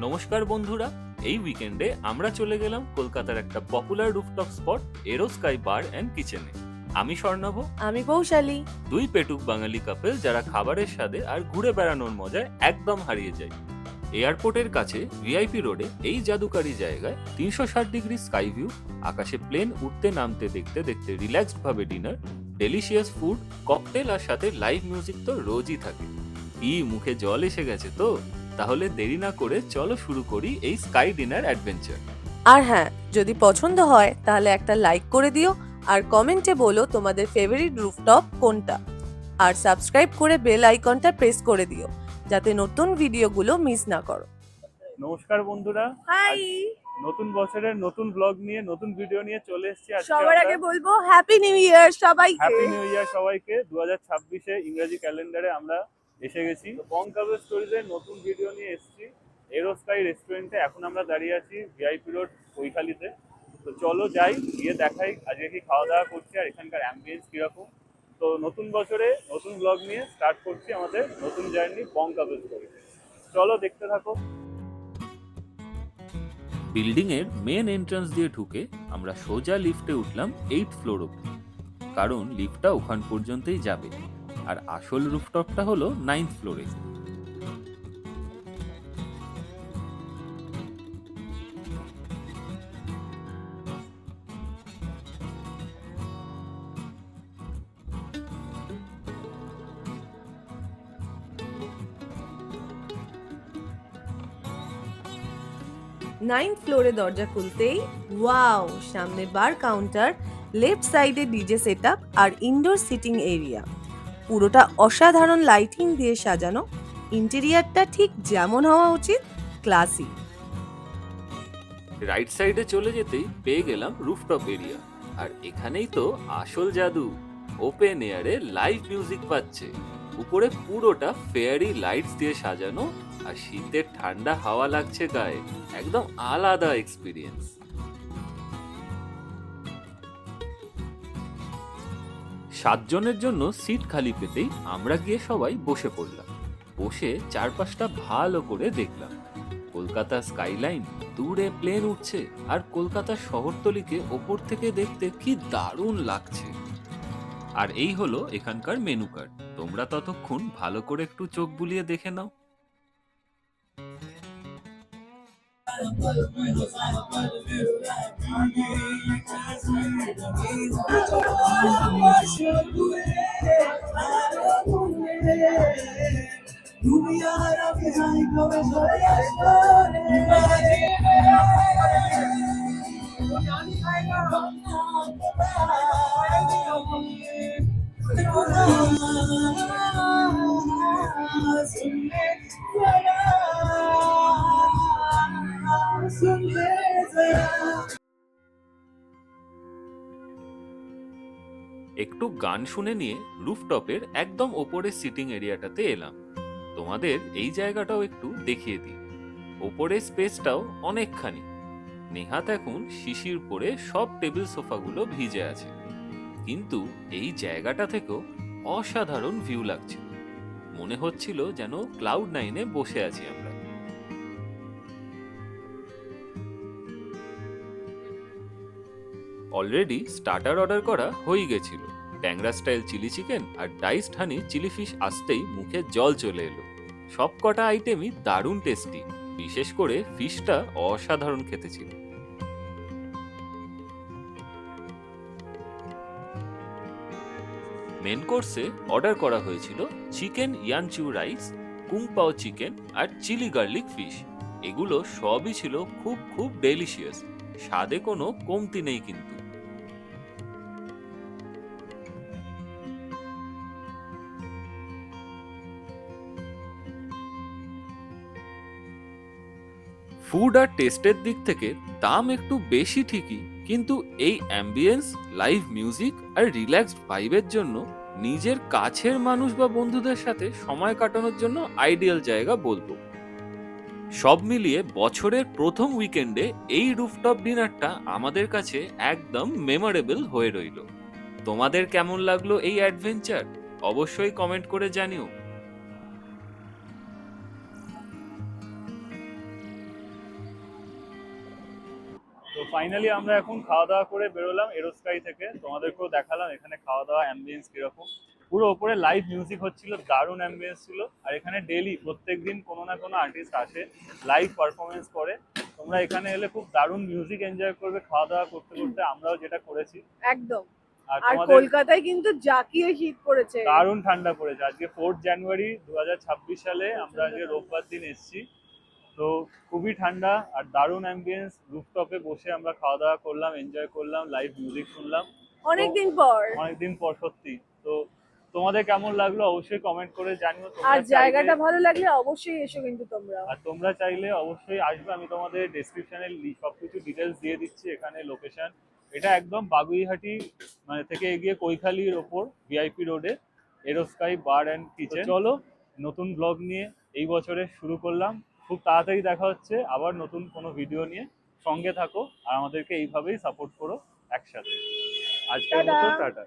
নমস্কার বন্ধুরা এই উইকেন্ডে আমরা চলে গেলাম কলকাতার একটা popular rooftop spot Aero Sky Bar and কিচেনে আমি স্বর্ণাভ আমি পৌশালী দুই পেটুক বাঙালি কাপেল যারা খাবারের স্বাদে আর ঘুরে বেড়ানোর মজায় একদম হারিয়ে যায়। এয়ারপোর্টের কাছে ভিআইপি রোডে এই জাদুকারী জায়গায় তিনশো ষাট ডিগ্রি স্কাই ভিউ আকাশে প্লেন উঠতে নামতে দেখতে দেখতে রিল্যাক্সড ভাবে ডিনার ডেলিশিয়াস ফুড ককটেল আর সাথে লাইভ মিউজিক তো রোজই থাকে। ই মুখে জল এসে গেছে তো? তাহলে দেরি না করে চলো শুরু করি এই স্কাই ডিনার অ্যাডভেঞ্চার। আর হ্যাঁ যদি পছন্দ হয় তাহলে একটা লাইক করে দিও আর কমেন্টে বলো তোমাদের ফেভারিট রুফটপ কোনটা। আর সাবস্ক্রাইব করে বেল আইকনটা প্রেস করে দিও যাতে নতুন ভিডিওগুলো মিস না করো। নমস্কার বন্ধুরা। হাই নতুন বছরের নতুন ব্লগ নিয়ে নতুন ভিডিও নিয়ে চলে এসেছি আজকে সবার আগে বলব হ্যাপি নিউ ইয়ার সবাইকে। হ্যাপি নিউ ইয়ার সবাইকে। দু হাজার ছাব্বিশে ইংরেজি ক্যালেন্ডারে আমরা এসে গেছি। বং স্টোরিজের নতুন ভিডিও নিয়ে এসেছি। এরোস্কাই রেস্টুরেন্টে এখন আমরা দাঁড়িয়ে আছি ভিআইপি রোড কৈখালিতে তো চলো যাই গিয়ে দেখাই আজকে কি খাওয়া দাওয়া করছি আর এখানকার অ্যাম্বিয়েন্স কীরকম। তো নতুন বছরে নতুন ব্লগ নিয়ে স্টার্ট করছি আমাদের নতুন জার্নি বং কাবে স্টোরিতে চলো দেখতে থাকো। বিল্ডিং এর মেন এন্ট্রান্স দিয়ে ঢুকে আমরা সোজা লিফটে উঠলাম এইট ফ্লোর অব্দি কারণ লিফটটা ওখান পর্যন্তই যাবে। আর আসল রুফটপটা হলো নাইন্থ ফ্লোরে নাইন্থ ফ্লোরে দরজা খুলতেই ওয়াও সামনে বার কাউন্টার লেফট সাইডে ডিজে সেটআপ আর ইনডোর সিটিং এরিয়া পুরোটা অসাধারণ লাইটিং দিয়ে সাজানো। ইন্টেরিয়ারটা ঠিক যেমন হওয়া উচিত ক্লাসি রাইট সাইডে চলে যেতেই পেয়ে গেলাম রুফটপ এরিয়া আর এখানেই তো আসল জাদু। ওপেন এয়ারে লাইভ মিউজিক পাচ্ছে। উপরে পুরোটা ফেয়ারি লাইটস দিয়ে সাজানো। আর শীতের ঠান্ডা হাওয়া লাগছে গায়ে। একদম আলাদা এক্সপিরিয়েন্স সাতজনের জন্য সিট খালি পেতেই আমরা গিয়ে সবাই বসে পড়লাম। বসে চারপাশটা ভালো করে দেখলাম। কলকাতা স্কাইলাইন, দূরে প্লেন উঠছে আর কলকাতা শহরতলিকে ওপর থেকে দেখতে কি দারুণ লাগছে। আর এই হলো এখানকার মেনু কার্ড। তোমরা ততক্ষণ ভালো করে একটু চোখ বুলিয়ে দেখে নাও। দুনিয়ার অভিযান কবে চলে আসব রে একটু গান শুনে নিয়ে রুফটপের একদম ওপরের সিটিং এরিয়াটাতে এলাম। তোমাদের এই জায়গাটাও একটু দেখিয়ে দিই। ওপরের স্পেসটাও অনেকখানি। নেহাত এখন শিশির পরে সব টেবিল সোফাগুলো ভিজে আছে। কিন্তু এই জায়গাটা থেকেও অসাধারণ ভিউ লাগছিল। মনে হচ্ছিল যেন ক্লাউড নাইনে বসে আছি আমরা। অলরেডি স্টার্টার অর্ডার করা হয়ে গেছিল। ট্যাংরা স্টাইল চিলি চিকেন আর ডাইসড হানি চিলি ফিশ আসতেই মুখে জল চলে এলো। সব কটা আইটেমই দারুণ টেস্টি বিশেষ করে ফিশটা অসাধারণ খেতে ছিল। মেন কোর্সে অর্ডার করা হয়েছিল chicken Yangchow rice kung pao chicken আর চিলি গার্লিক ফিশ এগুলো সবই ছিল খুব খুব ডেলিশিয়াস স্বাদে কোনো কমতি নেই কিন্তু। ফুড আর টেস্টের দিক থেকে দাম একটু বেশি ঠিকই, কিন্তু এই অ্যাম্বিয়েন্স লাইভ মিউজিক আর রিল্যাক্সড ভাইবের জন্য নিজের কাছের মানুষ বা বন্ধুদের সাথে সময় কাটানোর জন্য আইডিয়াল জায়গা বলব। সব মিলিয়ে বছরের প্রথম উইকেন্ডে এই রুফটপ ডিনারটা আমাদের কাছে একদম মেমোরেবল হয়ে রইল। তোমাদের কেমন লাগল এই অ্যাডভেঞ্চার অবশ্যই কমেন্ট করে জানিও। ফাইনালি আমরা এখন খাওয়া দাওয়া করে বেরোলাম এরোস্কাই থেকে। তোমাদেরকেও দেখালাম এখানে খাওয়া দাওয়া অ্যাম্বিয়েন্স কীরকম। পুরো ওপরে লাইভ মিউজিক হচ্ছিল দারুণ অ্যাম্বিয়েন্স ছিল। আর এখানে ডেলি প্রত্যেকদিন কোনো না কোনো আর্টিস্ট আসে লাইভ পারফরমেন্স করে। তোমরা এখানে এলে খুব দারুণ মিউজিক এনজয় করবে খাওয়া দাওয়া করতে করতে আমরাও যেটা করেছি। একদম। আর কলকাতায় কিন্তু জাকিয়ে শীত পড়েছে। দারুণ ঠান্ডা পড়েছে। আজকে ফোর্থ জানুয়ারি দু হাজার ছাব্বিশ সালে আমরা আজকে রোববার দিন এসেছি। তো খুবই ঠান্ডা আর দারুণ অ্যাম্বিয়েন্স রুফটপে বসে আমরা খাওয়া দাওয়া করলাম এনজয় করলাম লাইভ মিউজিক শুনলাম। অনেকদিন পর। অনেকদিন পর সত্যি। তো তোমাদের কেমন লাগল অবশ্যই কমেন্ট করে জানিও আর জায়গাটা ভালো লাগলে অবশ্যই এসো কিন্তু তোমরা। আর তোমরা চাইলে অবশ্যই আসবে আমি তোমাদের ডেসক্রিপশনে সবকিছু ডিটেলস দিয়ে দিচ্ছি এখানে লোকেশন এটা একদম বাগুইহাটি মানে থেকে এগিয়ে কৈখালির ওপর ভিআইপি রোডে এরোস্কাই বার অ্যান্ড কিচেন চলো নতুন ব্লগ নিয়ে এই বছরে শুরু করলাম। খুব তাড়াতাড়ি দেখা হচ্ছে আবার নতুন কোনো ভিডিও নিয়ে সঙ্গে থাকো আর আমাদেরকে এইভাবেই সাপোর্ট করো একসাথে আজকের মতো টাটা।